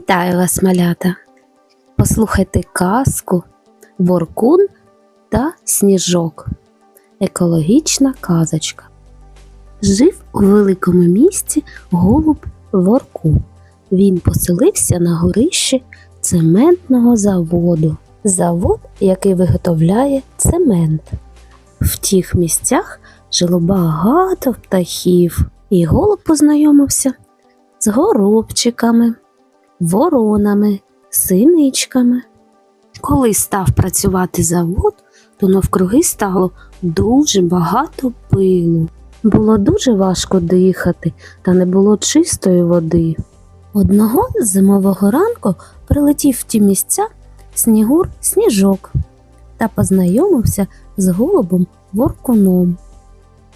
Вітаю вас, малята! Послухайте казку Воркун та Сніжок. Екологічна казочка. Жив у великому місті голуб Воркун. Він поселився на горищі цементного заводу. Завод, який виготовляє цемент. В тих місцях жило багато птахів, і голуб познайомився з горобчиками, воронами, синичками. Коли став працювати завод, то навкруги стало дуже багато пилу. Було дуже важко дихати, та не було чистої води. Одного зимового ранку прилетів в ті місця снігур сніжок та познайомився з голубом Воркуном.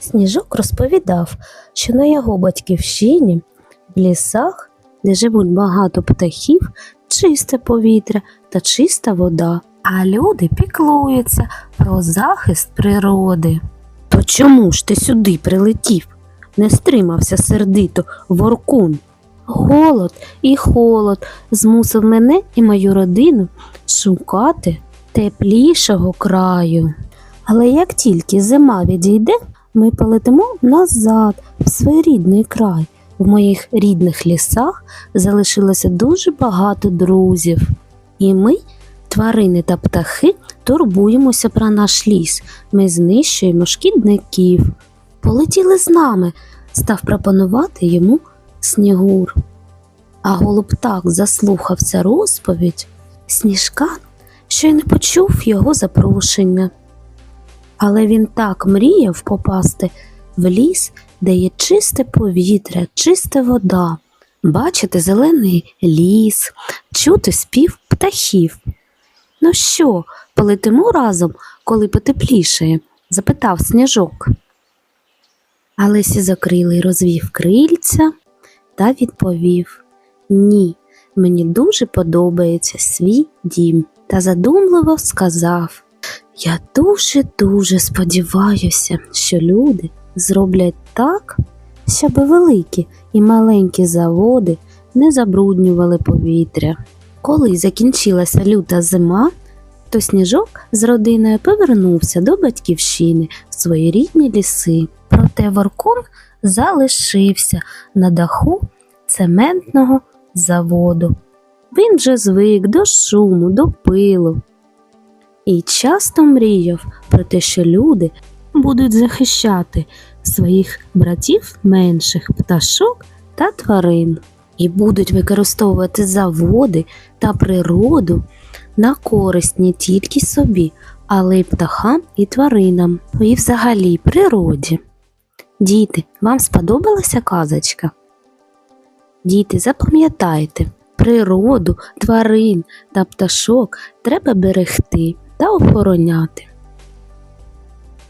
Сніжок розповідав, що на його батьківщині в лісах, де живуть багато птахів, чисте повітря та чиста вода, а люди піклуються про захист природи. То чому ж ти сюди прилетів? не стримався сердито воркун. Голод і холод змусив мене і мою родину шукати теплішого краю. Але як тільки зима відійде, ми полетимо назад в свій рідний край. В моїх рідних лісах залишилося дуже багато друзів, і ми, тварини та птахи, турбуємося про наш ліс. Ми знищуємо шкідників. Полетіли з нами, став пропонувати йому снігур. А голуб так заслухався розповідь сніжка, що й не почув його запрошення. Але він так мріяв попасти в ліс, де є чисте повітря, чиста вода, бачити зелений ліс, чути спів птахів. Ну що, полетимо разом, коли потеплішає? запитав сніжок. Але сізокрилий розвів крильця та відповів Ні, мені дуже подобається свій дім, та задумливо сказав Я дуже-дуже сподіваюся, що люди зроблять так, щоб великі і маленькі заводи не забруднювали повітря. Коли закінчилася люта зима, то сніжок з родиною повернувся до батьківщини в свої рідні ліси. Проте Воркун залишився на даху цементного заводу. Він же звик до шуму, до пилу і часто мріяв про те, що люди будуть захищати своїх братів менших пташок та тварин, і будуть використовувати заводи та природу на користь не тільки собі, але й птахам і тваринам, і взагалі природі. Діти, вам сподобалася казочка? Діти, запам'ятайте, природу, тварин та пташок треба берегти та охороняти.